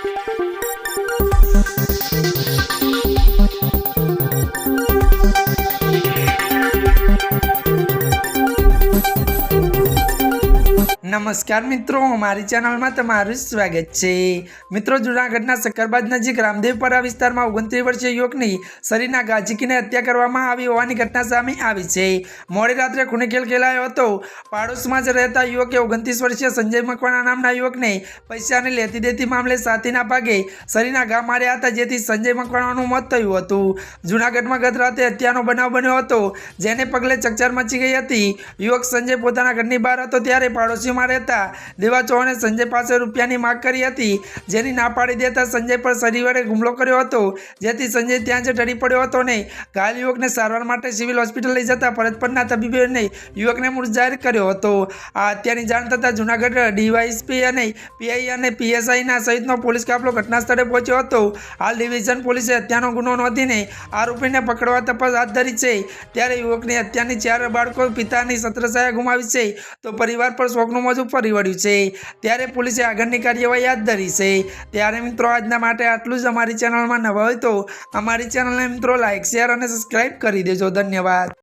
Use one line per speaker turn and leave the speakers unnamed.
Thank you. નમસ્કાર મિત્રો, મારી ચેનલમાં તમારું સ્વાગત છે. મિત્રો, જૂનાગઢના સકરબાદ નજીક રામદેવપરા વિસ્તારમાં ઓગણત્રીસ વર્ષીય યુવકની શરીરના ગાજીકીને હત્યા કરવામાં આવી હોવાની ઘટના સામે આવી છે. મોડી રાત્રે ખૂનેખેલ ખેલાયો હતો. પાડોશમાં જ રહેતા યુવકે ઓગણત્રીસ વર્ષીય સંજય મકવાણા નામના યુવકને પૈસાની લેતી દેતી મામલે સાથીના ભાગે શરીરના ઘા માર્યા હતા, જેથી સંજય મકવાણાનું મોત થયું હતું. જૂનાગઢમાં ગત રાતે હત્યાનો બનાવ બન્યો હતો, જેને પગલે ચકચાર મચી ગઈ હતી. યુવક સંજય પોતાના ઘરની બહાર હતો, ત્યારે પાડોશીમાં રહેતા દેવા ચૌહાણે સંજય પાસે રૂપિયાની માગ કરી હતી. જેની ના પાડી દેતા સંજય પર શનિવારે હુમલો કર્યો હતો. જેથી સંજય ત્યાં જ ઢળી પડ્યો હતો ને ઘાયલ યુવકને સારવાર માટે સિવિલ હોસ્પિટલ લઈ જતા ફરજ પરના તબીબોને યુવકને મૃત જાહેર કર્યો હતો. આ હત્યાની જાણ થતાં જૂનાગઢ ડીવાયસપી અને પીઆઈ અને પીએસઆઈના સહિતનો પોલીસ કાફલો ઘટના સ્થળે પહોંચ્યો હતો. હાલ ડિવિઝન પોલીસે હત્યાનો ગુનો નોંધીને આરોપીને પકડવા તપાસ હાથ ધરી છે. ત્યારે યુવકની હત્યાની ચાર બાળકો પિતાની સત્રછાયા ગુમાવી છે. તો પરિવાર પર શોકનું મોજું ફરી વળ્યું છે. ત્યારે પોલીસે આગળની કાર્યવાહી હાથ ધરી છે. ત્યારે મિત્રો, આજના માટે આટલું જ અમારી ચેનલમાં નવા હોય તો અમારી ચેનલને મિત્રો લાઇક શેર અને સબસ્ક્રાઈબ કરી દેજો. ધન્યવાદ.